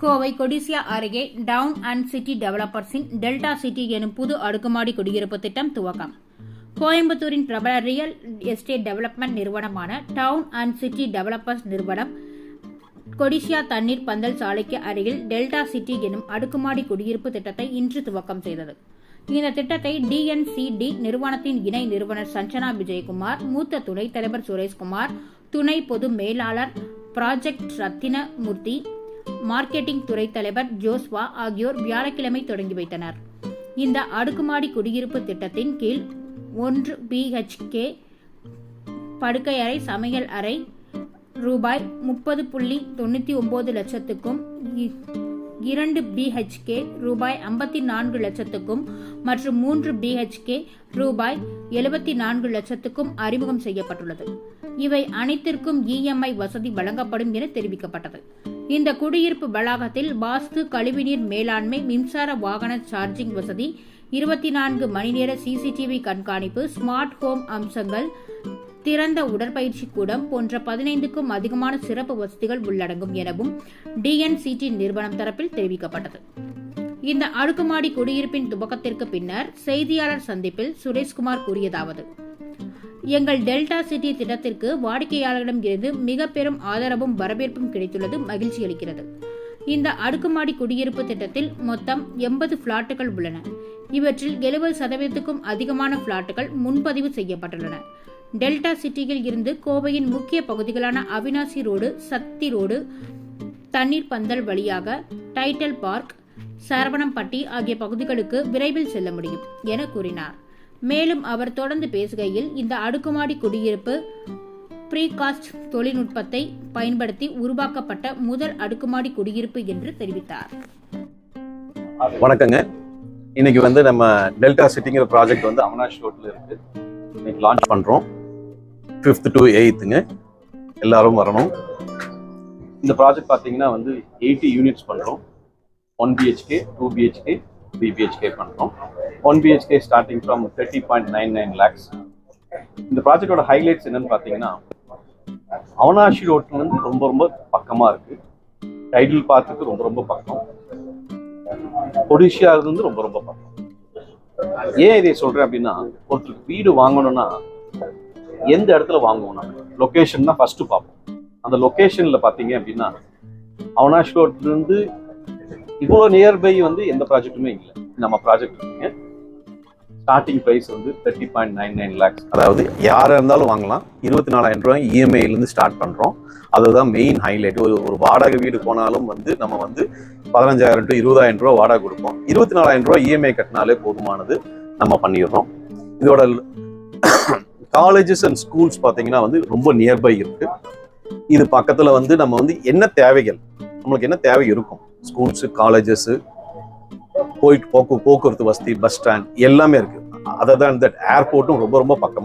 கோவை கொடிசியா அருகே town and city டெவலப்பர்ஸின் delta city எனும் புது அடுக்குமாடி குடியிருப்பு திட்டம் துவக்கம். கோயம்புத்தூரின் பிரபல ரியல் எஸ்டேட் டெவலப்மெண்ட் நிறுவனமான டவுன் அண்ட் சிட்டி டெவலப்பர்ஸ் நிறுவனம் கொடிசியா தண்ணீர் பந்தல் சாலைக்கு அருகில் டெல்டா சிட்டி எனும் அடுக்குமாடி குடியிருப்பு திட்டத்தை இன்று துவக்கம் செய்தது. இந்த திட்டத்தை டிஎன்சிடி நிறுவனத்தின் இணை நிறுவனர் சஞ்சனா விஜயகுமார் மூத்த துணைத் தலைவர் சுரேஷ்குமார் துணை பொது மேலாளர் ப்ராஜெக்ட் ரத்தினமூர்த்தி மார்க்கெட்டிங் துறை தலைவர் ஜோஸ்வா ஆகியோர் வியாழக்கிழமை தொடங்கி வைத்தனர். இந்த அடுக்குமாடி குடியிருப்பு திட்டத்தின் கீழ் ஒன்று பிஹெச்கே படுக்கை அறை சமையல் அறை ரூபாய் முப்பது புள்ளி தொண்ணூற்றி ஒன்பது லட்சத்துக்கும் இரண்டு பிஹெச்கே ரூபாய் ஐம்பத்தி நான்கு லட்சத்துக்கும் மற்றும் மூன்று பிஹெச்கே ரூபாய் எழுபத்தி நான்கு லட்சத்துக்கும் அறிமுகம் செய்யப்பட்டுள்ளது. இவை அனைத்திற்கும் இஎம்ஐ வசதி வழங்கப்படும் என தெரிவிக்கப்பட்டது. இந்த குடியிருப்பு வளாகத்தில் வாஸ்து கழிவுநீர் மேலாண்மை மின்சார வாகன சார்ஜிங் வசதி இருபத்தி நான்கு மணி நேர சிசிடிவி கண்காணிப்பு ஸ்மார்ட் ஹோம் அம்சங்கள் திறந்த உடற்பயிற்சி கூடம் போன்ற பதினைந்துக்கும் அதிகமான சிறப்பு வசதிகள் உள்ளடங்கும் எனவும் டிஎன்சிடி நிறுவனம் தரப்பில் தெரிவிக்கப்பட்டது. இந்த அடுக்குமாடி குடியிருப்பின் துவக்கத்திற்கு பின்னர் செய்தியாளர் சந்திப்பில் சுரேஷ்குமார் கூறியதாவது எங்கள் டெல்டா சிட்டி திட்டத்திற்கு வாடிக்கையாளர்களிடம் இருந்து மிக பெரும் ஆதரவும் வரவேற்பும் கிடைத்துள்ளது மகிழ்ச்சி அளிக்கிறது. இந்த அடுக்குமாடி குடியிருப்பு திட்டத்தில் மொத்தம் எண்பது பிளாட்டுகள் உள்ளன. இவற்றில் எழுபது சதவீதத்துக்கும் அதிகமான பிளாட்டுகள் முன்பதிவு செய்யப்பட்டுள்ளன. டெல்டா சிட்டியில் இருந்து கோவையின் முக்கிய பகுதிகளான அவினாசி ரோடு சக்தி ரோடு தண்ணீர் பந்தல் வழியாக டைட்டல் பார்க் சரவணம்பட்டி ஆகிய பகுதிகளுக்கு விரைவில் செல்ல முடியும் என கூறினார். மேலும் அவர் தொடர்ந்து பேசுகையில் இந்த அடுக்குமாடி குடியிருப்பு ப்ரீகாஸ்ட் தொழில்நுட்பத்தை பயன்படுத்தி உருவாக்கப்பட்ட முதல் அடுக்குமாடி குடியிருப்பு என்று தெரிவித்தார். வணக்கங்க. இன்னைக்கு வந்து நம்ம டெல்டா சிட்டிங்கிற ப்ராஜெக்ட் வந்து அவினாஷ் ரோட்ல இருக்கு. இன்னைக்கு லான்ச் பண்றோம். ஃபிஃப்த் டு எயித்துங்க எல்லாரும் வரணும். இந்த ப்ராஜெக்ட் பார்த்தீங்கன்னா வந்து எயிட்டி யூனிட்ஸ் பண்றோம். One BHK two BHK three BHK பண்றோம். One BHK starting from thirty point nine nine lakhs இந்த ப்ராஜெக்டோட ஹைலைட்ஸ் என்னன்னு பார்த்தீங்கன்னா அவனாஷி ரோட்ல ரொம்ப ரொம்ப பக்கமா இருக்கு. டைடில் பார்த்துக்கு ரொம்ப ரொம்ப பக்கம். ஒடிஷா இருந்து ரொம்ப ரொம்ப பக்கம். ஏன் இதை சொல்றேன் அப்படின்னா ஒருத்தருக்கு வீடு வாங்கணும்னா எந்த இடத்துல வாங்குவோம் நம்ம? லொகேஷன் தான் ஃபர்ஸ்ட் பார்ப்போம். அந்த லொகேஷன்ல பாத்தீங்க அப்படின்னா அவனாஷ் ரோட்ல இருந்து இவ்வளோ நியர்பை வந்து எந்த ப்ராஜெக்ட்டுமே இல்லை. நம்ம ப்ராஜெக்ட் இருக்குங்க ஸ்டார்டிங் ப்ரைஸ் வந்து thirty point nine nine lakhs அதாவது யாராக இருந்தாலும் வாங்கலாம். இருபத்தி நாலாயிரம் ரூபாய் இஎம்ஐலேருந்து ஸ்டார்ட் பண்ணுறோம் அதுதான் மெயின் ஹைலைட் ஒரு ஒரு வாடகை வீடு போனாலும் வந்து நம்ம வந்து பதினஞ்சாயிரம் டு இருபதாயிரம் ரூபா வாடகை கொடுப்போம். இருபத்தி நாலாயிரம் ரூபாய் இஎம்ஐ கட்டினாலே போதுமானது நம்ம பண்ணிடுறோம். இதோட காலேஜஸ் அண்ட் ஸ்கூல்ஸ் பார்த்தீங்கன்னா வந்து ரொம்ப நியர்பை இருக்கு. இது பக்கத்தில் வந்து நம்ம வந்து என்ன தேவைகள்? நம்மளுக்கு என்ன தேவை இருக்கும்? ஸ்கூல்ஸு காலேஜஸ்ஸு போயிட்டு போக்கு போக்குவரத்து வசதி பஸ் ஸ்டாண்ட் எல்லாமே இருக்கு. அதை தான் இந்த ஏர்போர்ட்டும் ரொம்ப ரொம்ப பக்கம்